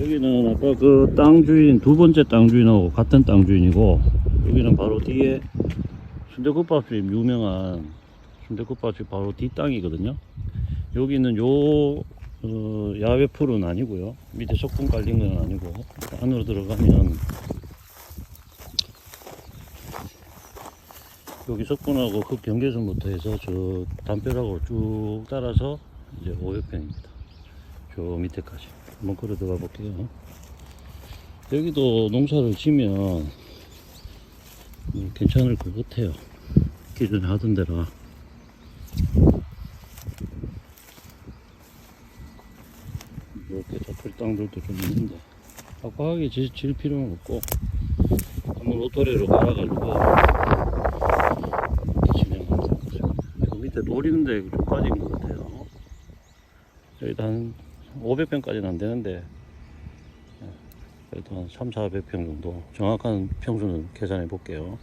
여기는 아까 그 땅 주인 두 번째 땅 주인하고 같은 땅 주인이고 여기는 바로 뒤에 순대국밥집 유명한 순대국밥집 바로 뒷 땅이거든요. 여기는 요 어, 야외 풀은 아니고요. 밑에 소품 깔린 건 아니고 안으로 들어가면 여기 석분하고 그 경계선부터 해서 저 담벼락으로 쭉 따라서 이제 500평입니다. 저 밑에까지 한번 걸어 들어가 볼게요. 여기도 농사를 지면 음, 괜찮을 것 같아요. 기존에 하던 데라. 이렇게 잡힐 땅들도 좀 있는데 빡빡하게 질, 질 필요는 없고 한번 로터리로 갈아가지고 진행하면 될것 같아요. 그 밑에 좀 빠진 것 같아요. 여기도 한 500평까지는 안 되는데 예, 그래도 한 3, 400평 정도 정확한 평수는 계산해 볼게요.